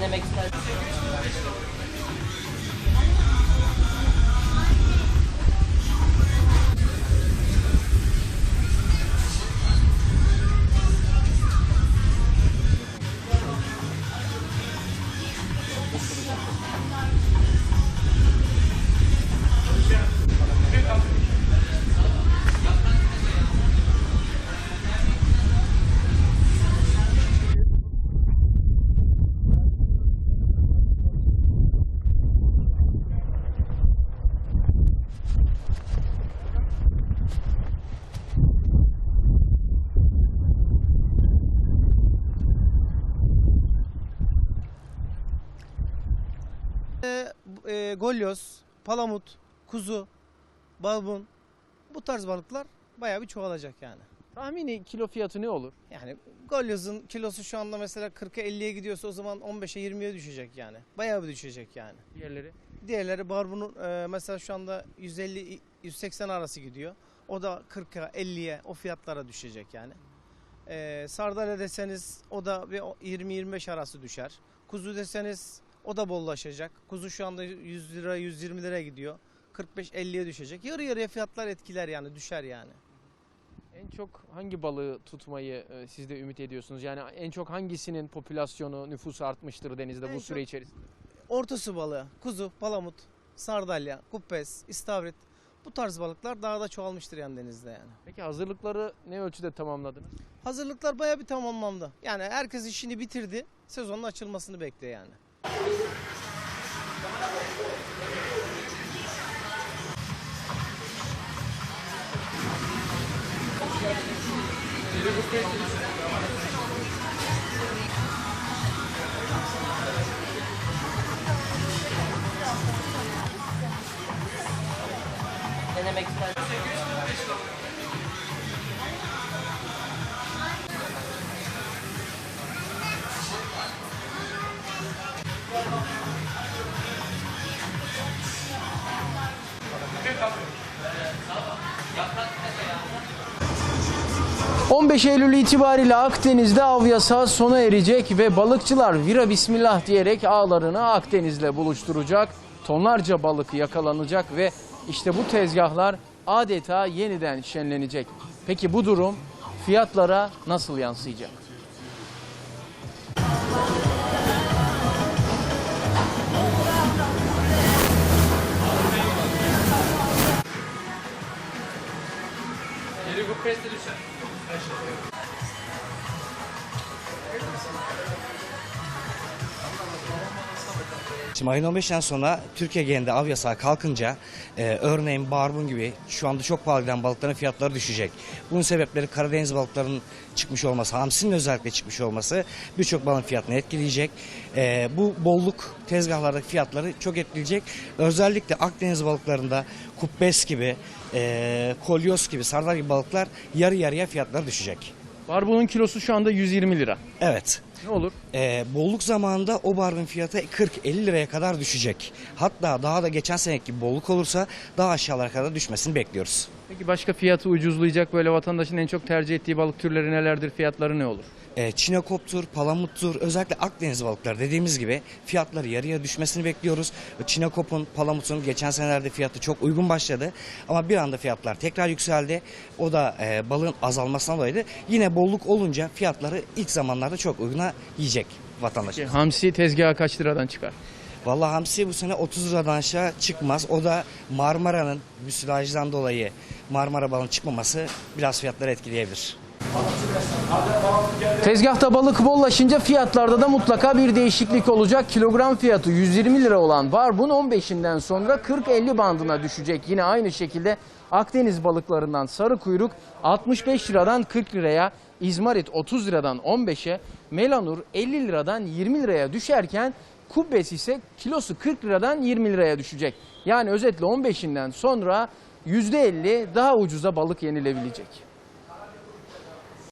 Denemek istersen. E, e, golyoz, palamut, kuzu, balbun bu tarz balıklar bayağı bir çoğalacak yani. Tahmini kilo fiyatı ne olur? Yani golyozun kilosu şu anda mesela 40'a 50'ye gidiyorsa o zaman 15'e 20'ye düşecek yani. Bayağı bir düşecek yani. Diğerleri? Diğerleri barbunun e, mesela şu anda 150 180 arası gidiyor. O da 40'a 50'ye o fiyatlara düşecek yani. E, sardalya deseniz o da bir 20-25 arası düşer. Kuzu deseniz o da bollaşacak. Kuzu şu anda 100 lira 120 liraya gidiyor. 45-50'ye düşecek. Yarı yarıya fiyatlar etkiler yani düşer yani. En çok hangi balığı tutmayı e, siz de ümit ediyorsunuz? Yani en çok hangisinin popülasyonu, nüfusu artmıştır denizde En bu çok- süre içerisinde? Orta su balığı, kuzu, palamut, sardalya, kuppes, istavrit bu tarz balıklar daha da çoğalmıştır yani denizde yani. Peki hazırlıkları ne ölçüde tamamladınız? Hazırlıklar bayağı bir tamamlandı. Yani herkes işini bitirdi. Sezonun açılmasını bekliyor yani. Denemek istersen. 15 Eylül itibariyle Akdeniz'de av yasağı sona erecek ve balıkçılar vira bismillah diyerek ağlarını Akdeniz'le buluşturacak. Tonlarca balık yakalanacak ve işte bu tezgahlar adeta yeniden şenlenecek. Peki bu durum fiyatlara nasıl yansıyacak? するす Şimdi ayın 15'ten sonra Türkiye genelinde av yasağı kalkınca e, örneğin barbun gibi şu anda çok pahalı giden balıkların fiyatları düşecek. Bunun sebepleri Karadeniz balıklarının çıkmış olması, hamsinin özellikle çıkmış olması birçok balığın fiyatını etkileyecek. E, bu bolluk tezgahlardaki fiyatları çok etkileyecek. Özellikle Akdeniz balıklarında kubbes gibi, e, kolyoz gibi, sardalya gibi balıklar yarı yarıya fiyatları düşecek. Barbunun kilosu şu anda 120 lira. Evet. Ne olur? Ee, bolluk zamanında o barbun fiyatı 40-50 liraya kadar düşecek. Hatta daha da geçen seneki bolluk olursa daha aşağılara kadar düşmesini bekliyoruz. Peki başka fiyatı ucuzlayacak böyle vatandaşın en çok tercih ettiği balık türleri nelerdir? Fiyatları ne olur? Ee, çinekoptur, palamuttur, özellikle Akdeniz balıkları dediğimiz gibi fiyatları yarıya düşmesini bekliyoruz. Çinekopun, palamutun geçen senelerde fiyatı çok uygun başladı. Ama bir anda fiyatlar tekrar yükseldi. O da e, balığın azalmasından dolayı yine bolluk olunca fiyatları ilk zamanlarda çok uyguna yiyecek vatandaş. Peki, hamsi tezgaha kaç liradan çıkar? Vallahi hamsi bu sene 30 liradan aşağı çıkmaz. O da Marmara'nın müsilajdan dolayı Marmara balığının çıkmaması biraz fiyatları etkileyebilir. Tezgahta balık bollaşınca fiyatlarda da mutlaka bir değişiklik olacak. Kilogram fiyatı 120 lira olan barbun 15'inden sonra 40-50 bandına düşecek. Yine aynı şekilde Akdeniz balıklarından sarı kuyruk 65 liradan 40 liraya, İzmarit 30 liradan 15'e, Melanur 50 liradan 20 liraya düşerken Kubbes ise kilosu 40 liradan 20 liraya düşecek. Yani özetle 15'inden sonra %50 daha ucuza balık yenilebilecek.